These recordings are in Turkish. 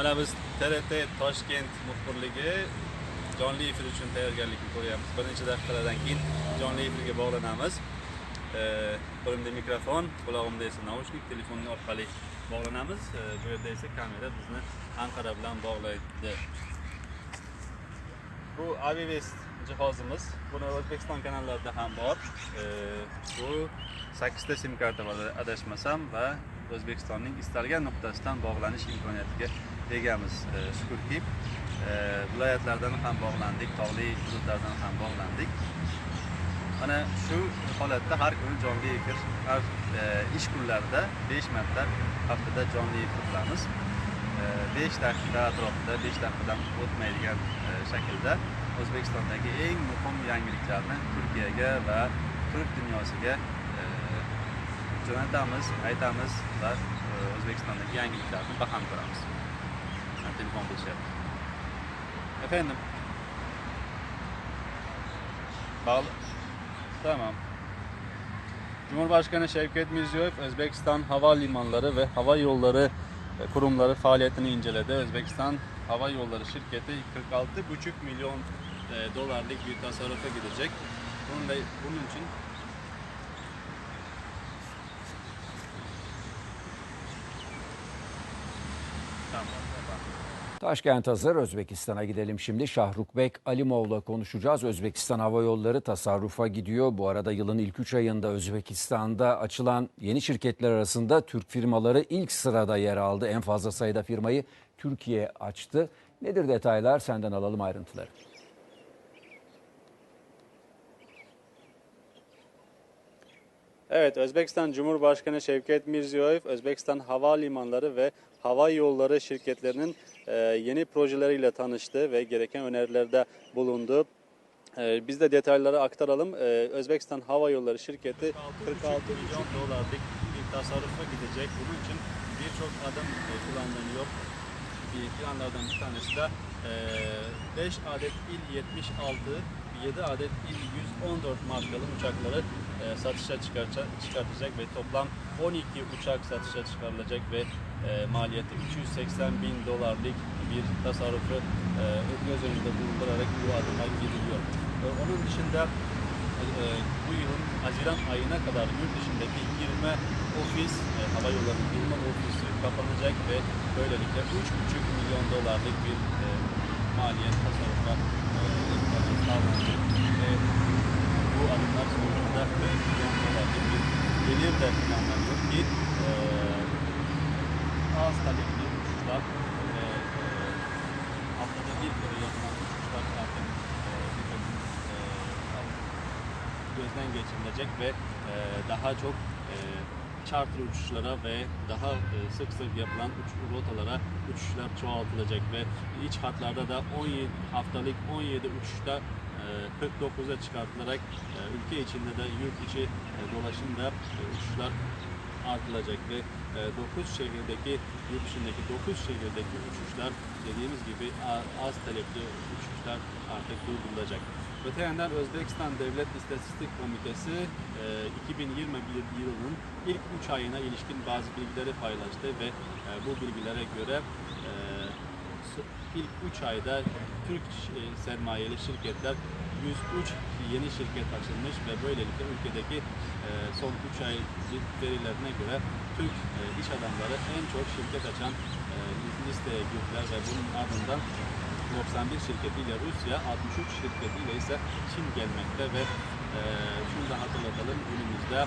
Mana biz TRT Toshkent muxbirligi jonli efir uchun tayyorgarlikni ko'ryapmiz. Birinchi daqiqalardan keyin jonli efirga bog'lanamiz. Qo'limda mikrofon, qulog'imda esa naushnik, telefon orqali bog'lanamiz. Bu yerda esa kamera bizni Anqara bilan bog'laydi. Bu Avivest jihozimiz. Buni O'zbekiston kanallarida ham bor. Bu 8 ta sim karta bor adashmasam va O'zbekistonning istalgan nuqtasidan bog'lanish imkoniyatiga egamiz. E, Shukurki, e, viloyatlardan ham bog'landik, tog'li hududlardan ham bog'landik. Mana shu holatda har kuni jonli efir, har e, ish kunlarida 5 marta haftada jonli efir qilamiz. 5 daqiqa atrofida 5 daqiqadan o'tmaydigan shaklda O'zbekistondagi eng muhim yangiliklarni Turkiyaga va Turk dunyosiga jo'natamiz, aytamiz va O'zbekistondagi yangiliklarni baham ko'ramiz. Ha, Telefon qilishyapti. Efendim. Bağlı. Tamam. Cumhurbaşkanı Şevket Mirziyoyev Özbekistan hava limanları ve hava yolları e, kurumları faaliyetini inceledi. Özbekistan Hava Yolları şirketi 46,5 milyon e, dolarlık bir tasarrufa gidecek. Bununla, bunun için Tamam. tamam. Taşkent hazır. Özbekistan'a gidelim şimdi. Şahrukbek Alimov'la konuşacağız. Özbekistan Hava Yolları tasarrufa gidiyor. Bu arada yılın ilk 3 ayında Özbekistan'da açılan yeni şirketler arasında Türk firmaları ilk sırada yer aldı. En fazla sayıda firmayı Türkiye açtı. Nedir detaylar? Senden alalım ayrıntıları. Evet, Özbekistan Cumhurbaşkanı Şevket Mirziyoyev, Özbekistan Havalimanları ve Hava Yolları şirketlerinin e, yeni projeleriyle tanıştı ve gereken önerilerde bulundu. E, biz de detayları aktaralım. E, Özbekistan Hava Yolları şirketi 46 milyon dolarlık bir tasarrufa gidecek. Bunun için birçok adım planlanıyor. Planlardan bir tanesi de 5 adet il 76, 7 adet il 114 markalı uçakları e, satışa çıkartacak, ve toplam 12 uçak satışa çıkarılacak ve e, maliyeti 380 bin dolarlık bir tasarrufu e, göz önünde bulundurarak bu adıma gidiliyor. E, onun dışında e, bu yılın Haziran ayına kadar yurt dışındaki 20 ofis, e, hava yollarının 20 ofisi kapanacak ve böylelikle 3,5 milyon dolarlık bir e, maliyet tasarrufa e, bu adımlar sonucunda 5 milyon dolarlık bir gelir de planlanıyor ki e, e, bir kere yapılan uçuşlar artık e, e, gözden geçirilecek ve e, daha çok e, charter uçuşlara ve daha e, sık sık yapılan uç rotalara uçuşlar çoğaltılacak ve iç hatlarda da 17 haftalık 17 uçuşta e, 49'a çıkartılarak e, ülke içinde de yurt içi e, dolaşımda e, uçuşlar artılacak ve e, 9 şehirdeki yurt dışındaki 9 şehirdeki uçuşlar dediğimiz gibi az talepli uçuşlar artık durdurulacak. Öte yandan Özbekistan Devlet İstatistik Komitesi e, 2021 yılının ilk 3 ayına ilişkin bazı bilgileri paylaştı ve e, bu bilgilere göre e, ilk 3 ayda Türk e, sermayeli şirketler 103 yeni şirket açılmış ve böylelikle ülkedeki e, son 3 ay verilerine göre Türk e, iş adamları en çok şirket açan e, listeye girdiler ve bunun ardından 91 şirketiyle Rusya, 63 şirketiyle ise Çin gelmekte ve e, şunu da hatırlatalım günümüzde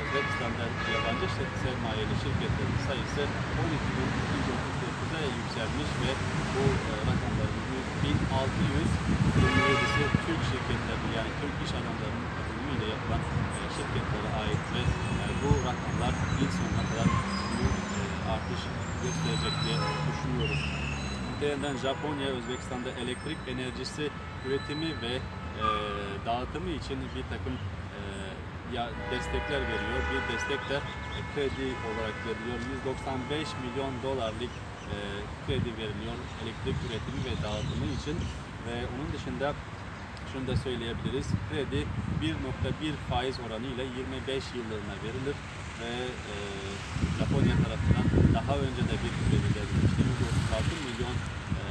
Özbekistan'da yabancı sermayeli şirketlerin sayısı 12.239'a yükselmiş ve bu e, rakamların 1627'si Türk şirketleri yani Türk iş adamlarının katılımıyla yapılan e, şirketlere ait ve e, bu rakamlar yıl sonuna kadar büyük e, artış gösterecek diye düşünüyoruz. Yandan Japonya, Özbekistan'da elektrik enerjisi üretimi ve e, dağıtımı için bir takım e, ya destekler veriyor. Bir destek de kredi olarak veriliyor. 195 milyon dolarlık e, kredi veriliyor elektrik üretimi ve dağıtımı için ve onun dışında şunu da söyleyebiliriz. Kredi 1.1 faiz oranıyla 25 yıllığına verilir ve e, Japonya tarafından daha önce de bir kredi verilmişti. 136 milyon e,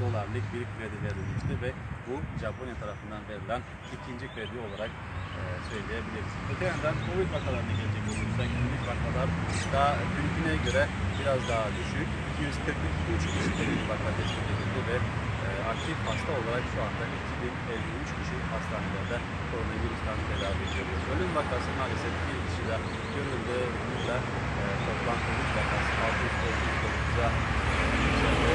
dolarlık bir kredi verilmişti ve bu Japonya tarafından verilen ikinci kredi olarak e, söyleyebiliriz. Öte yandan Covid vakalarına gelecek olursak günlük vakalar daha dünküne göre biraz daha düşük. 243 kişi vaka tespit edildi ve aktif hasta olarak şu anda 2053 kişi hastanelerde koronavirüsten tedavi ediyoruz. Ölüm vakası maalesef bir kişi de görüldü. Bununla e, toplam Covid vakası 639'a yükseldi.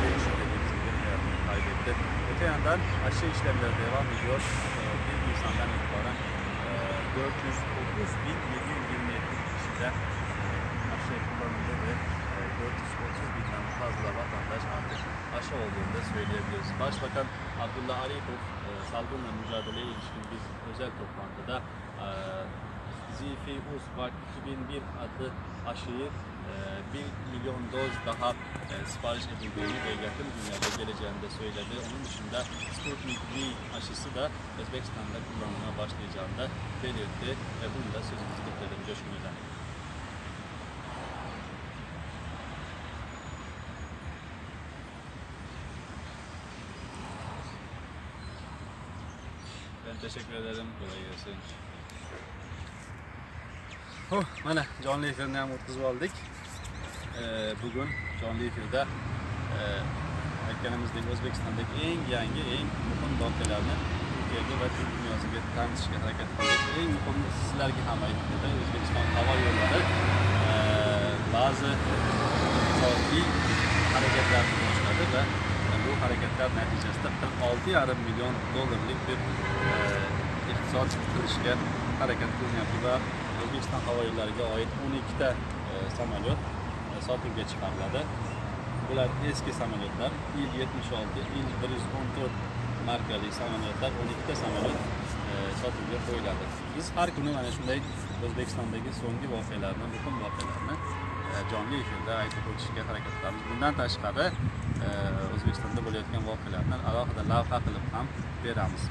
Bir kişi dediğimiz gibi hayatını kaybetti. Öte yandan aşı işlemleri devam ediyor. E, 1 Nisan'dan itibaren e, 430 bin 727 kişide e, aşı kullanıldı ve e, 430 binden fazla vatandaş aşı olduğunu söyleyebiliriz. Başbakan Abdullah Arifov e, salgınla mücadeleye ilişkin bir özel toplantıda e, Zifi Uzbak 2001 adlı aşıyı e, 1 milyon doz daha e, sipariş edildiğini ve yakın günlerde geleceğini de söyledi. Onun dışında Sputnik V aşısı da Özbekistan'da kullanılmaya başlayacağını da belirtti ve bunu da sözümüzü getirelim Coşkun teşekkür ederim. Kolay gelsin. Oh, mana jonli efirni ham o'tkazib oldik. Ee, bugun jonli efirda e, aytganimizdek O'zbekistondagi eng yangi, eng muhim voqealarni Turkiyaga va Turk dunyosiga tanitishga harakat qildik. Eng muhimi sizlarga ham aytdikda O'zbekiston havo yo'llari e, ba'zi iqtisodiy harakatlarni boshladi va bu harakatlar natijasida 46,5 million dollarlik bir e, iqtisod qilishga harakat qilinyapti va O'zbekiston havo yo'llariga oid 12 e, ta samolyot e, sotuvga chiqariladi. Bular eski samolyotlar. Il 76, Il 114 markali samolyotlar, 12 ikkita samolyot sotuvga qo'yiladi. Biz har kuni mana shunday O'zbekistondagi so'nggi voqealarni, muhim voqealarni jonli efirda aytib o'tishga harakat qilamiz. Bundan tashqari O'zbekistonda bo'layotgan voqealarni alohida lavha qilib ham beramiz.